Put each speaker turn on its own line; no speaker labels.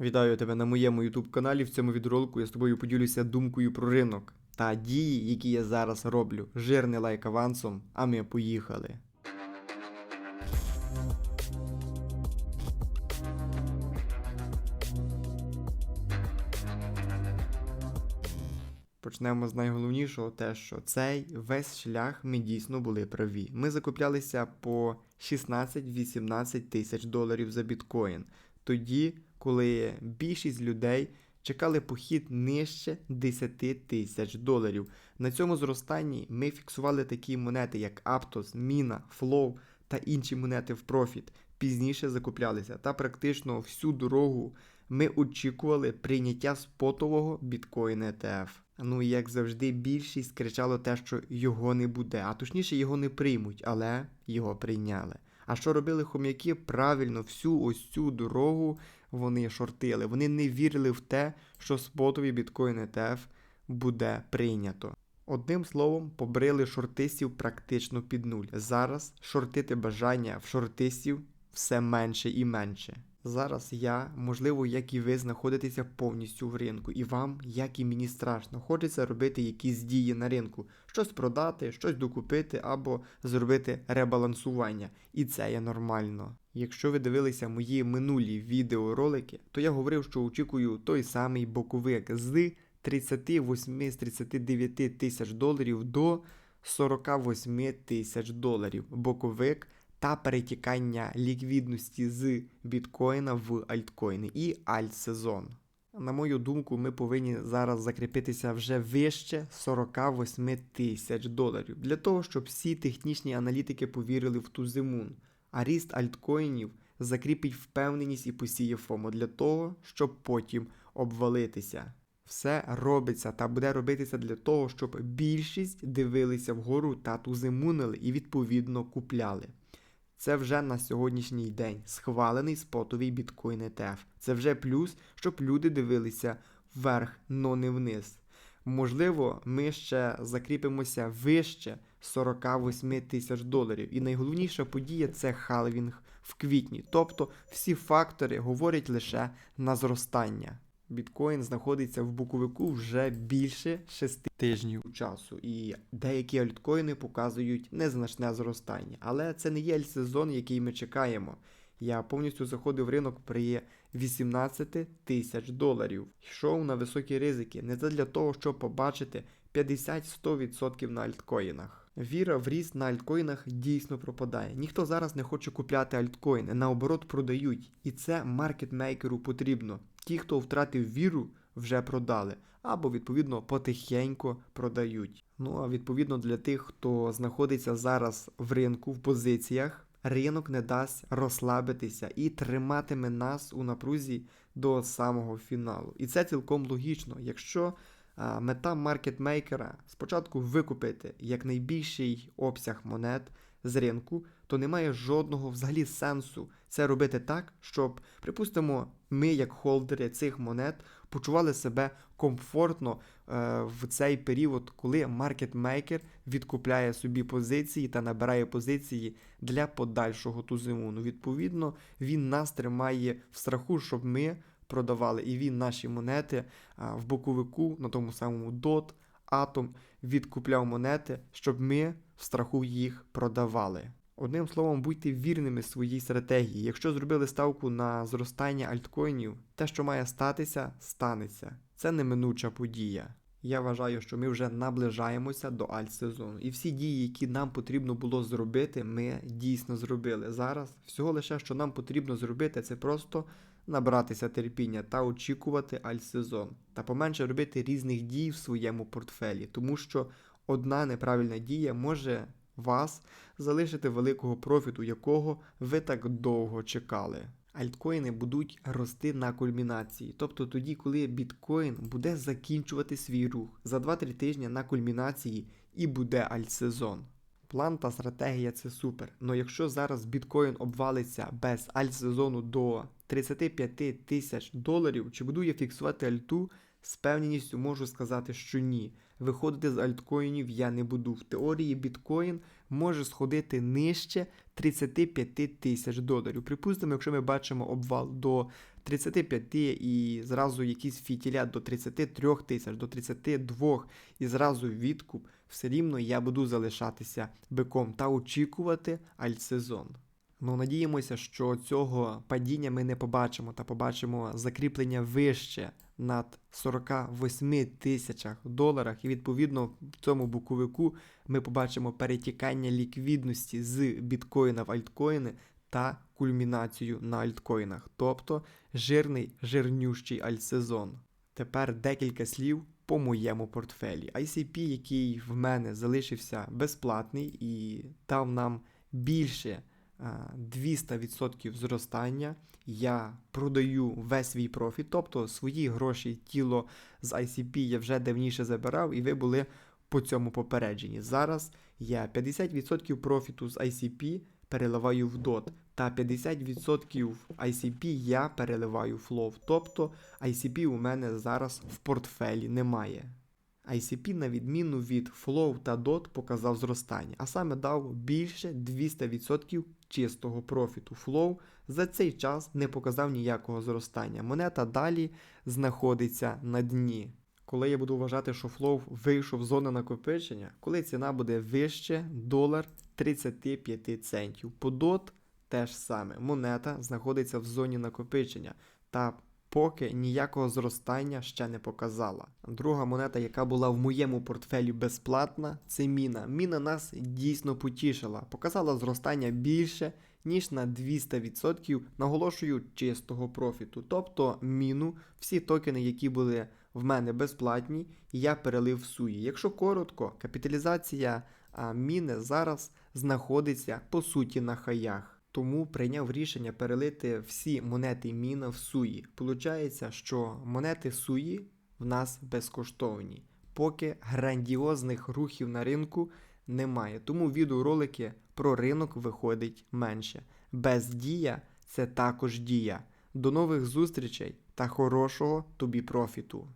Вітаю тебе на моєму YouTube каналі. В цьому відролику я з тобою поділюся думкою про ринок та дії, які я зараз роблю. Жирний лайк авансом, а ми поїхали. Почнемо з найголовнішого, те, що цей весь шлях ми дійсно були праві. Ми закуплялися по 16-18 тисяч доларів за біткоін. Тоді, коли більшість людей чекали похід нижче 10 тисяч доларів. На цьому зростанні ми фіксували такі монети, як Aptos, Mina, Flow та інші монети в профіт. Пізніше закуплялися, та практично всю дорогу ми очікували прийняття спотового біткоін ETF. Ну і як завжди, більшість кричало те, що його не буде, а точніше його не приймуть, але його прийняли. А що робили хом'яки? Правильно, всю ось цю дорогу вони шортили. Вони не вірили в те, що спотові біткоін ETF буде прийнято. Одним словом, побрили шортистів практично під нуль. Зараз шортити бажання в шортистів все менше і менше. Зараз я, можливо, як і ви, знаходитеся повністю в ринку, і вам, як і мені страшно, хочеться робити якісь дії на ринку, щось продати, щось докупити або зробити ребалансування. І це є нормально. Якщо ви дивилися мої минулі відеоролики, то я говорив, що очікую той самий боковик з 38 з 39 тисяч доларів до 48 тисяч доларів. Боковик та перетікання ліквідності з біткоїна в альткоїни і альтсезон. На мою думку, ми повинні зараз закріпитися вже вище 48 тисяч доларів для того, щоб всі технічні аналітики повірили в ту зимун. А ріст альткоїнів закріпить впевненість і посіє ФОМО для того, щоб потім обвалитися. Все робиться та буде робитися для того, щоб більшість дивилися вгору та тузимунили і відповідно купляли. Це вже на сьогоднішній день схвалений спотовий біткоін ETF. Це вже плюс, щоб люди дивилися вверх, но не вниз. Можливо, ми ще закріпимося вище 48 тисяч доларів. І найголовніша подія це халвінг в квітні. Тобто всі фактори говорять лише на зростання. Біткоін знаходиться в буковику вже більше 6 тижнів часу, і деякі альткоїни показують незначне зростання. Але це не є сезон, який ми чекаємо. Я повністю заходив в ринок при 18 тисяч доларів. Йшов на високі ризики, не для того, щоб побачити 50-100% на альткоїнах. Віра в ріст на альткоїнах дійсно пропадає. Ніхто зараз не хоче купляти альткоїни, наоборот, продають. І це маркетмейкеру потрібно. Ті, хто втратив віру, вже продали, або, відповідно, потихеньку продають. Ну а відповідно для тих, хто знаходиться зараз в ринку в позиціях, ринок не дасть розслабитися і триматиме нас у напрузі до самого фіналу. І це цілком логічно, якщо мета маркетмейкера спочатку викупити якнайбільший обсяг монет з ринку, то немає жодного взагалі сенсу це робити так, щоб, припустимо, ми, як холдери цих монет, почували себе комфортно е, в цей період, коли маркетмейкер відкупляє собі позиції та набирає позиції для подальшого тузиму. Ну, відповідно, він нас тримає в страху, щоб ми продавали, і він наші монети а, в боковику на тому самому DOT, Atom відкупляв монети, щоб ми в страху їх продавали. Одним словом, будьте вірними своїй стратегії. Якщо зробили ставку на зростання альткоїнів, те, що має статися, станеться. Це неминуча подія. Я вважаю, що ми вже наближаємося до альт-сезону. І всі дії, які нам потрібно було зробити, ми дійсно зробили. Зараз всього лише, що нам потрібно зробити, це просто набратися терпіння та очікувати альт-сезон. Та поменше робити різних дій в своєму портфелі, тому що одна неправильна дія може вас залишити великого профіту, якого ви так довго чекали. Альткоїни будуть рости на кульмінації, тобто тоді, коли біткоін буде закінчувати свій рух за 2-3 тижні на кульмінації і буде альтсезон. План та стратегія це супер. але якщо зараз біткоін обвалиться без альтсезону до 35 тисяч доларів, чи буду я фіксувати альту, з певністю можу сказати, що ні. Виходити з альткоїнів я не буду. В теорії біткоін може сходити нижче 35 тисяч доларів. Припустимо, якщо ми бачимо обвал до 35 і зразу якісь фітіля до 33 тисяч, до 32 і зразу відкуп, все рівно я буду залишатися биком та очікувати альтсезон. Ну, надіємося, що цього падіння ми не побачимо та побачимо закріплення вище над 48 тисячах доларах, і відповідно в цьому буковику ми побачимо перетікання ліквідності з біткоїна в альткоїни та кульмінацію на альткоїнах, тобто жирний жирнющий альтсезон. Тепер декілька слів по моєму портфелі. ICP, який в мене залишився безплатний і дав нам більше 200% зростання. Я продаю весь свій профіт, тобто свої гроші, тіло з ICP я вже давніше забирав, і ви були по цьому попередженні. Зараз я 50% профіту з ICP переливаю в DOT, та 50% ICP я переливаю в Flow. Тобто ICP у мене зараз в портфелі немає. ICP, на відміну від Flow та DOT, показав зростання, а саме дав більше 200% чистого профіту. Flow за цей час не показав ніякого зростання. Монета далі знаходиться на дні. Коли я буду вважати, що Flow вийшов з зони накопичення, коли ціна буде вище долар 35 центів. По DOT теж саме. Монета знаходиться в зоні накопичення та поки ніякого зростання ще не показала. Друга монета, яка була в моєму портфелі безплатна, це міна. Міна нас дійсно потішила, показала зростання більше. Ніж на 200%, наголошую чистого профіту. Тобто міну, всі токени, які були в мене безплатні, я перелив в суї. Якщо коротко, капіталізація міни зараз знаходиться по суті на хаях. Тому прийняв рішення перелити всі монети міна в суї. Получається, що монети суї в нас безкоштовні, поки грандіозних рухів на ринку немає. Тому відеоролики про ринок виходить менше. Бездія це також дія. До нових зустрічей та хорошого тобі профіту!